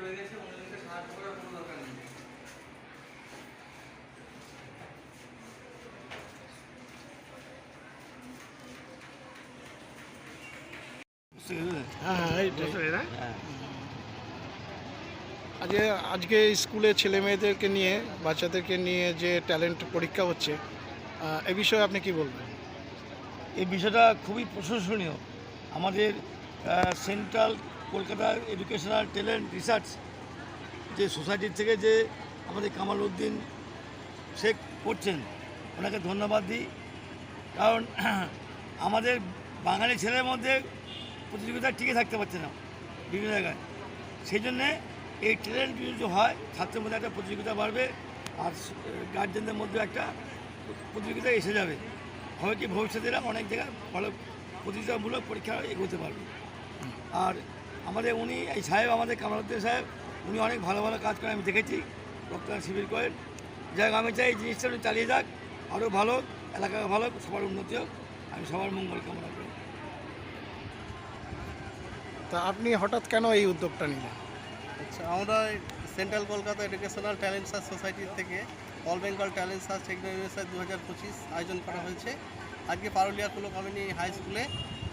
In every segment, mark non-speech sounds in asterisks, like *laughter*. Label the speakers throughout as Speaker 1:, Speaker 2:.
Speaker 1: রয়ে গেছে অন্যজনকে সাহায্য করার কোনো দরকার নেই।
Speaker 2: হ্যাঁ হ্যাঁ আজকে আজকে স্কুলে ছেলে মেয়েদেরকে নিয়ে বাচ্চাদেরকে নিয়ে যে ট্যালেন্ট পরীক্ষা হচ্ছে এ বিষয়ে আপনি কি বলবেন?
Speaker 3: এই বিষয়টা খুবই প্রশংসনীয়। আমাদের central Kolkata educational talent research যে সোসাইটির থেকে যে আমাদের কামাল উদ্দিন শেখ করছেন, ওনাকে ধন্যবাদ দিই। কারণ *clears throat* আমাদের বাঙালি ছেলের মধ্যে প্রতিযোগিতা টিকে থাকতে পারছে না বিভিন্ন জায়গায়। সেই জন্যে এই ট্যালেন্ট যদি হয়, ছাত্রের মধ্যে একটা প্রতিযোগিতা বাড়বে আর গার্জেনদের মধ্যে একটা প্রতিযোগিতা এসে যাবে। হয় কি ভবিষ্যতে অনেক জায়গায় ভালো প্রতিযোগিতামূলক পরীক্ষা এগোতে পারবে। আর আমাদের উনি এই সাহেব আমাদের কামালুদ্দিন সাহেব উনি অনেক ভালো ভালো কাজ করেন আমি দেখেছি। রক্তদান শিবির করেন। যাই আমি চাই এই জিনিসটা উনি চালিয়ে যাক। আরও ভালো এলাকা ভালো সবার উন্নতি হোক। আমি সবার মঙ্গল কামনা করি।
Speaker 2: তা আপনি হঠাৎ কেন এই উদ্যোগটা নিলেন?
Speaker 4: আচ্ছা আমরা central Kolkata educational talent search সোসাইটির থেকে all Bengal talent search examination দু হাজার পঁচিশ আয়োজন করা হয়েছে। আজকে পারুলিয়া কুলো কমিউনি হাই স্কুলে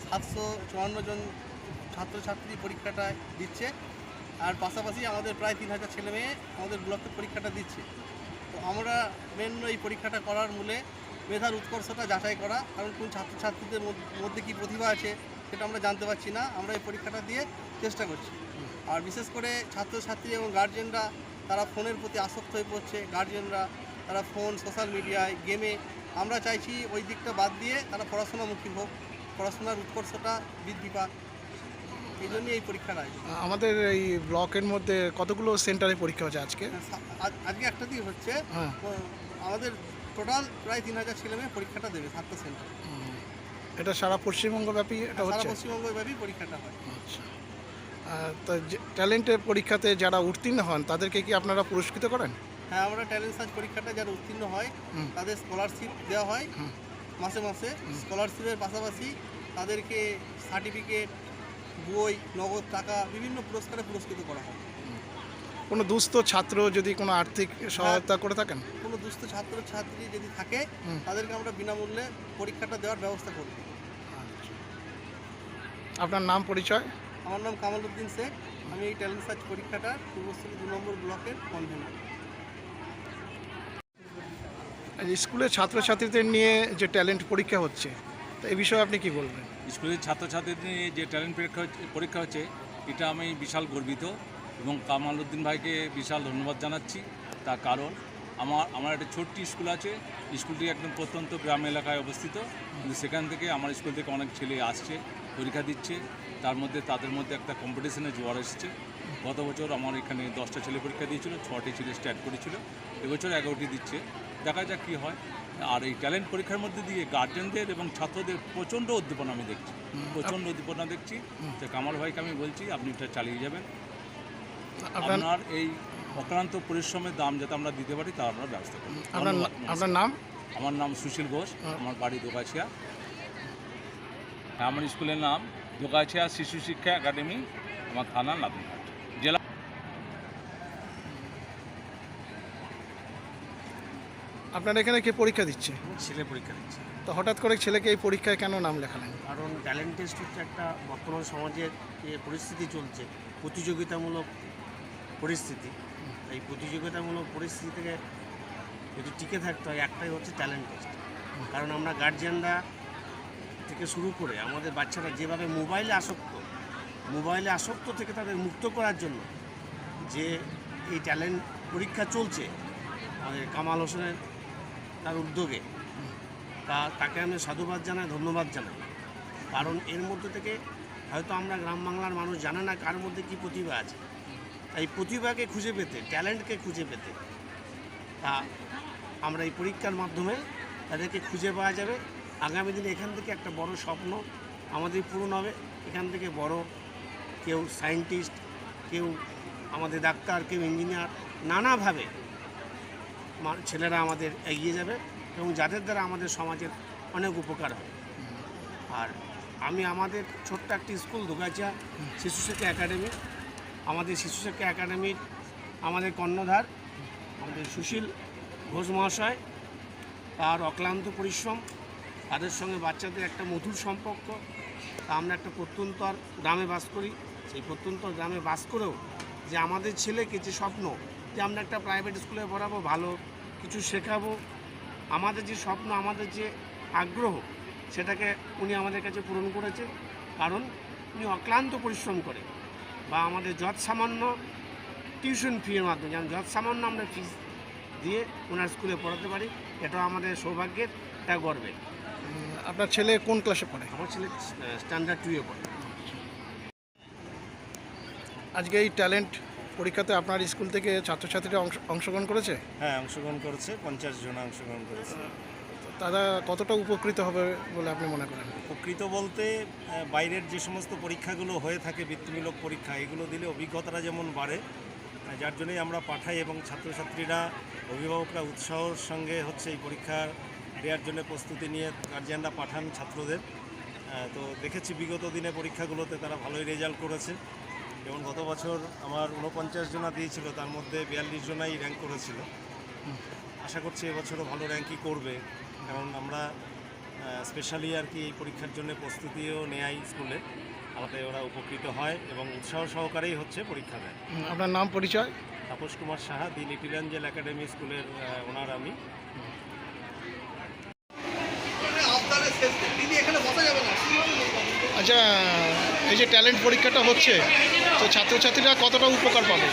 Speaker 4: সাতশো চুয়ান্ন জন ছাত্রছাত্রী পরীক্ষাটা দিচ্ছে। আর পাশাপাশি আমাদের প্রায় তিন হাজার ছেলে মেয়ে আমাদের ব্লকে পরীক্ষাটা দিচ্ছে। তো আমরা মেন এই পরীক্ষাটা করার মূলে মেধার উৎকর্ষটা যাচাই করা, কারণ কোন ছাত্রছাত্রীদের মধ্য- কী প্রতিভা আছে সেটা আমরা জানতে পারছি না। আমরা এই পরীক্ষাটা দিয়ে চেষ্টা করছি। আর বিশেষ করে ছাত্রছাত্রী এবং গার্জেনরা, তারা ফোনের প্রতি আসক্ত হয়ে পড়ছে। গার্জেনরা, তারা ফোন, সোশ্যাল মিডিয়ায়, গেমে, আমরা চাইছি ওই দিকটা বাদ দিয়ে তারা পড়াশোনামুখী হোক। পড়াশোনার উৎকর্ষটা বৃদ্ধি পাক। এই জন্যই এই পরীক্ষার আয়োজন
Speaker 2: আমাদের এই ব্লকের মধ্যে কতগুলো সেন্টারে পরীক্ষা হচ্ছে আজকে?
Speaker 4: আজ- আজকে একটা দিক হচ্ছে।
Speaker 2: হ্যাঁ।
Speaker 4: আমাদের টোটাল প্রায় তিন হাজার ছেলেমেয়ে পরীক্ষাটা দেবে সাতটা সেন্টার।
Speaker 2: এটা সারা পশ্চিমবঙ্গ ব্যাপী এটা হচ্ছে?
Speaker 4: পশ্চিমবঙ্গ ব্যাপী পরীক্ষাটা হয়।
Speaker 2: আচ্ছা। তো ট্যালেন্টের পরীক্ষাতে যারা উত্তীর্ণ হন তাদেরকে কি আপনারা পুরস্কৃত করেন?
Speaker 4: হ্যাঁ আমরা ট্যালেন্ট সার্চ পরীক্ষাটা যারা উত্তীর্ণ হয় তাদের স্কলারশিপ দেওয়া হয় মাসে মাসে। স্কলারশিপের পাশাপাশি তাদেরকে সার্টিফিকেট বই নগদ টাকা বিভিন্ন পুরস্কারে পুরস্কৃত করা হয়।
Speaker 2: কোনো দুস্থ ছাত্র যদি কোনো আর্থিক সহায়তা করে থাকেন?
Speaker 4: কোনো দুস্থ ছাত্র ছাত্রী যদি থাকে তাদেরকে আমরা বিনামূল্যে পরীক্ষাটা দেওয়ার ব্যবস্থা করি।
Speaker 2: আপনার নাম পরিচয়?
Speaker 4: আমার নাম কামাল উদ্দিন শেখ। আমি এই ট্যালেন্ট সার্চ পরীক্ষাটা পূর্বস্থলী দু নম্বর ব্লকের কনভেনার
Speaker 2: স্কুলের ছাত্রছাত্রীদের নিয়ে যে ট্যালেন্ট পরীক্ষা হচ্ছে তো এই বিষয়ে আপনি কি বলবেন?
Speaker 5: স্কুলের ছাত্রছাত্রীদের নিয়ে যে ট্যালেন্ট পরীক্ষা পরীক্ষা হচ্ছে, এটা আমি বিশাল গর্বিত এবং কামাল উদ্দিন ভাইকে বিশাল ধন্যবাদ জানাচ্ছি। তার কারণ আমার আমার একটা ছোট্ট স্কুল আছে, স্কুলটি একদম প্রত্যন্ত গ্রাম এলাকায় অবস্থিত। কিন্তু সেখান থেকে আমার স্কুল থেকে অনেক ছেলে আসছে, পরীক্ষা দিচ্ছে। তার মধ্যে, তাদের মধ্যে একটা কম্পিটিশনে জোয়ার এসেছে। গত বছর আমার এখানে দশটা ছেলে পরীক্ষা দিয়েছিল ছটি ছেলে স্টার্ট করেছিল। এবছর এগারোটি দিচ্ছে। দেখা যাক কী হয়। আর এই ট্যালেন্ট পরীক্ষার মধ্যে দিয়ে গার্জেনদের এবং ছাত্রদের প্রচণ্ড উদ্দীপনা আমি দেখছি। প্রচণ্ড উদ্দীপনা দেখছি। তো কামাল ভাইকে আমি বলছি আপনি এটা চালিয়ে যাবেন।
Speaker 2: আপনার
Speaker 5: এই অক্লান্ত পরিশ্রমের দাম যাতে আমরা দিতে পারি তার আমরা ব্যবস্থা করব।
Speaker 2: আপনার নাম?
Speaker 5: আমার নাম সুশীল ঘোষ আমার বাড়ি দোকাছিয়া আমার স্কুলের নাম দোকাছিয়া শিশু শিক্ষা একাডেমি আমার থানা লাদনঘাট
Speaker 2: আপনার এখানে কে পরীক্ষা দিচ্ছে?
Speaker 6: ছেলে পরীক্ষা দিচ্ছে।
Speaker 2: তো হঠাৎ করে ছেলেকে এই পরীক্ষায় কেন নাম লেখালেন?
Speaker 6: কারণ ট্যালেন্ট টেস্ট হচ্ছে একটা বর্তমান সমাজের যে পরিস্থিতি চলছে প্রতিযোগিতামূলক পরিস্থিতি। এই প্রতিযোগিতামূলক পরিস্থিতি থেকে যদি টিকে থাকতে হয় একটাই হচ্ছে ট্যালেন্ট টেস্ট কারণ আমরা গার্জিয়ানরা থেকে শুরু করে আমাদের বাচ্চারা যেভাবে মোবাইলে আসক্ত মোবাইলে আসক্ত থেকে তাদের মুক্ত করার জন্য যে এই ট্যালেন্ট পরীক্ষা চলছে আমাদের কামাল হোসেনের তার উদ্যোগে। তা তাকে আমি সাধুবাদ জানাই, ধন্যবাদ জানাই। কারণ এর মধ্যে থেকে হয়তো আমরা গ্রাম বাংলার মানুষ জানে না কার মধ্যে কি প্রতিভা আছে। তাই প্রতিভাকে খুঁজে পেতে, ট্যালেন্টকে খুঁজে পেতে, তা আমরা এই পরীক্ষার মাধ্যমে তাদেরকে খুঁজে পাওয়া যাবে। আগামী দিনে এখান থেকে একটা বড় স্বপ্ন আমাদের পূরণ হবে। এখান থেকে বড় কেউ সায়েন্টিস্ট, কেউ আমাদের ডাক্তার, কেউ ইঞ্জিনিয়ার, নানাভাবে ছেলেরা আমাদের এগিয়ে যাবে এবং যাদের দ্বারা আমাদের সমাজের অনেক উপকার হবে। আর আমি আমাদের ছোট্ট একটি স্কুল দুগাছিয়া শিশু শিক্ষা একাডেমি, আমাদের শিশু শিক্ষা একাডেমির আমাদের কর্ণধার আমাদের সুশীল ঘোষ মহাশয়, তার অক্লান্ত পরিশ্রম, তাদের সঙ্গে বাচ্চাদের একটা মধুর সম্পর্ক, তা আমরা একটা প্রত্যন্ত গ্রামে বাস করি। সেই প্রত্যন্ত গ্রামে বাস করেও যে আমাদের ছেলেকে যে স্বপ্ন যে আমরা একটা প্রাইভেট স্কুলে পড়াবো, ভালো কিছু শেখাবো। আমাদের যে স্বপ্ন আমাদের যে আগ্রহ সেটাকে উনি আমাদের কাছে পূরণ করেছে কারণ উনি অক্লান্ত পরিশ্রম করে বা আমাদের যৎ সামান্য টিউশন ফির মাধ্যমে যেমন যৎ সামান্য আমরা ফিস দিয়ে ওনার স্কুলে পড়াতে পারি এটাও আমাদের সৌভাগ্যের এটা গর্বের।
Speaker 2: আপনার ছেলে কোন ক্লাসে পড়ে?
Speaker 6: আমার ছেলে স্ট্যান্ডার্ড টুয়ে পড়ে।
Speaker 2: আজকে এই ট্যালেন্ট পরীক্ষাতে আপনার স্কুল থেকে ছাত্রছাত্রীরা অংশ অংশগ্রহণ করেছে?
Speaker 7: হ্যাঁ অংশগ্রহণ করেছে পঞ্চাশ জন অংশগ্রহণ করেছে।
Speaker 2: তারা কতটা উপকৃত হবে বলে আপনি মনে করেন?
Speaker 7: উপকৃত বলতে বাইরের যে সমস্ত পরীক্ষাগুলো হয়ে থাকে বৃত্তিমূলক পরীক্ষা এগুলো দিলে অভিজ্ঞতাটা যেমন বাড়ে যার জন্যই আমরা পাঠাই এবং ছাত্রছাত্রীরা অভিভাবকরা উৎসাহর সঙ্গে হচ্ছে এই পরীক্ষা দেওয়ার জন্য প্রস্তুতি নিয়ে গার্জিয়ানরা পাঠান ছাত্রদের। তো দেখেছি বিগত দিনে পরীক্ষাগুলোতে তারা ভালোই রেজাল্ট করেছে। যেমন গত বছর আমার উনপঞ্চাশ জনা দিয়েছিল তার মধ্যে বিয়াল্লিশ জনাই র্যাঙ্ক করেছিল। আশা করছি এবছরও ভালো র্যাঙ্কই করবে কারণ আমরা স্পেশালি আর কি এই পরীক্ষার জন্য প্রস্তুতিও নেয় স্কুলে। আলাদা ওরা উপকৃত হয় এবং উৎসাহ সহকারেই হচ্ছে পরীক্ষা দেয়।
Speaker 2: আপনার নাম পরিচয়?
Speaker 7: Tapas Kumar Saha the little angel academy school owner আমি।
Speaker 2: আচ্ছা এই যে ট্যালেন্ট পরীক্ষাটা হচ্ছে তো ছাত্রছাত্রীরা কতটা উপকার পাবে